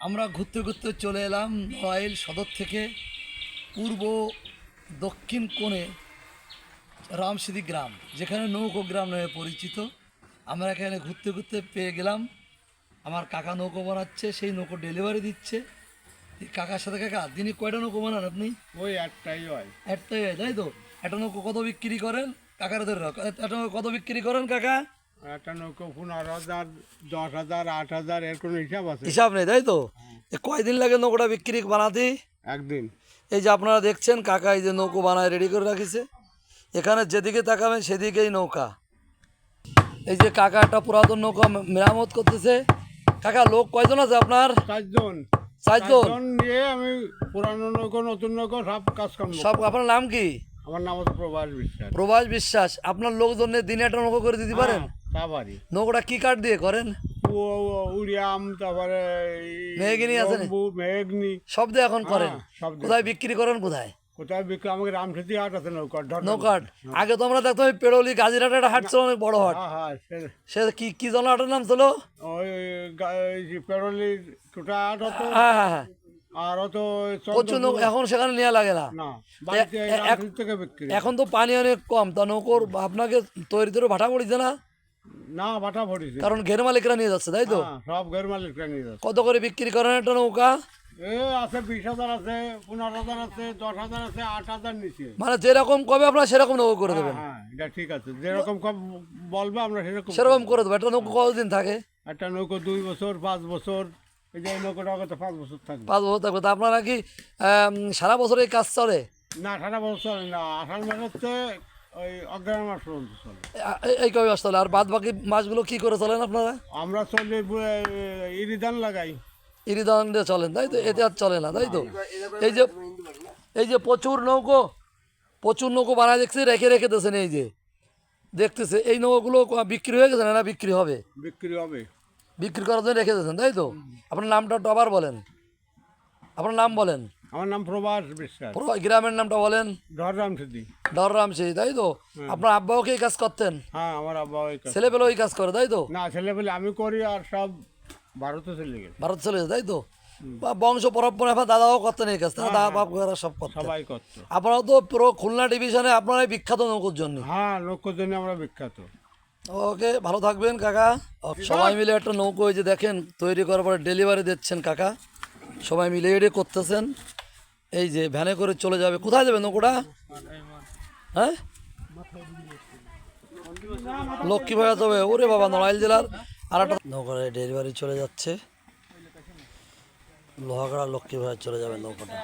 আমরা ঘুরতে ঘুরতে চলে এলাম নড়াইল সদর থেকে পূর্ব দক্ষিণ কোণে রামসিদ্ধি গ্রাম যেখানে নৌকো গ্রাম নামে পরিচিত। আমরা এখানে ঘুরতে ঘুরতে পেয়ে গেলাম। আমার কাকা নৌকো বানাচ্ছে সেই নৌকো ডেলিভারি দিচ্ছে। এই কাকার সাথে কাকা দিনে কয়টা নৌকো বানান আপনি? ওই একটাই হয়। একটাই হয়, তাই তো? একটা নৌকো কত বিক্রি করেন? কাকার ধরে একটা নৌকো কত বিক্রি করেন কাকা? একটা নৌকো পনেরো হাজার দশ হাজার আট হাজার এর কোনো হিসাব আছে? হিসাব নেই তাই তো? এ কয়দিন লাগে নৌকোটা বিক্রি বানাতে? একদিন। এই যে আপনারা দেখছেন কাকা এই যে নৌকো বানায় রেডি করে রাখিছে। এখানে যেদিকে তাকাবেন সেদিকেই নৌকা। এই যে কাকা একটা পুরাতন নৌকা মেরামত করতেছে। কাকা লোক কয়জন আছে আপনার? চারজন। চারজন? নিয়ে আমি পুরানো নৌকো নতুন নৌকো সব কাজ কর্ম সব আপনার নাম কি? আমার নাম হচ্ছে প্রভাস বিশ্বাস। প্রভাস বিশ্বাস। আপনার লোকজন দিনে একটা নৌকো করে দিতে পারেন? তা নৌকোটা কি কাঠ দিয়ে করেন? ও- ও- উড়িয়াম তারপরে মেহগিনি আছে? মেহগিনি সব দিয়ে এখন করেন? হ্যাঁ, সব কোথায় বিক্রি করেন কোথায়? কোথায় বিক্রি? আমাকে রামসেতি হাট আছে নৌকা ধর নৌকাট আগে তো আমরা দেখতাম পেড়লি গাজিরাট একটা হাট ছিল অনেক বড় হাট। হ্যাঁ হ্যাঁ সে- কি কি জন হাটের নাম ছিল? ওই পেরোলি টোটা হাট হতো হ্যাঁ হ্যাঁ হ্যাঁ। আর হতো প্রচুর এখন সেখানে নেওয়া লাগে না। এখন তো পানি অনেক কম। তা নৌকোর আপনাকে তৈরি তৈরি ভাটা পড়িছে না? না বাটা ভরিছে কারণ ঘের মালিকরা নিয়ে যাচ্ছে তাই তো? হ্যাঁ, সব ঘর মালিক নিয়ে যাচ্ছে। কত করে বিক্রি করেন একটা নৌকা? এ আছে বিশ হাজার আছে পনেরো হাজার আছে দশ হাজার আছে আট হাজার নিচে। মানে যেরকম কবে আপনার সেরকম নৌকো করে দেবেন? হ্যাঁ এটা ঠিক আছে। যেরকম কম বলবে আমরা সেরকম সেরকম করে দেবো। একটা নৌকো কতদিন থাকে? একটা নৌকো দুই বছর পাঁচ বছর এই যে নৌকোটা কত পাঁচ বছর থাকবে। পাঁচ বছর থাকবে। তা আপনারা কি সারা বছর এই কাজ চলে? না সারা বছর চলে না। আষাঢ় মাস হচ্ছে ওই অগ্রহায়ণ মাস পর্যন্ত চলে। এই কবে মাস চলে? আর বাদ বাকি মাসগুলো কি করে চলেন আপনারা? আমরা চলে ইরিধান লাগাই। ইরিদান দিয়ে চলেন তাই তো? এতে আর চলে না তাই তো? এই যে এই যে প্রচুর নৌকো প্রচুর নৌকো বানায় দেখছি রেখে রেখে দিয়েছেন এই যে। দেখতেছে এই নৌকোগুলো বিক্রি হয়ে গেছে না বিক্রি হবে? বিক্রি হবে। বিক্রি করার জন্য রেখে দিয়েছেন তাই তো? আপনার নামটা একটু আবার বলেন। আপনার নাম বলেন। আমার নাম প্রভাস বিশ্বাস। গ্রামের নামটা বলেন? ধররাম সিদ্ধি ডররাম সেই তাই তো? আপনার আব্বাও কি এই কাজ করতেন? হ্যাঁ আমার আব্বা ওই কাজ- এই কাজ করে তাই তো? না আমি করি আর সব ভারতে চলে গেছে। ভারত চলে গেছে তাই তো? বংশ পরম্পরা দাদাও করতেন এই কাজ দাদা বাপ কাকারা সব করতেন। সবাই করতো। আপনারাও তো পুরো খুলনা ডিভিশনে আপনারাই বিখ্যাত নৌকোর জন্য। হ্যাঁ নৌকোর জন্য আমরা বিখ্যাত। ওকে ভালো থাকবেন কাকা। সবাই মিলে একটা নৌকো এই যে দেখেন তৈরি করার পরে ডেলিভারি দিচ্ছেন কাকা। সবাই মিলে এডে করতেছেন। এই যে ভ্যানে করে চলে যাবে। কোথায় যাবে নৌকোটা? হ্যাঁ? লক্ষ্মী ভাইয়া তবে। ওরে বাবা নড়াইল জেলার আর একটা নৌকার ডেলিভারি চলে যাচ্ছে। লোহাগড়া লক্ষ্মী ভাইয়া চলে যাবে নৌকাটা।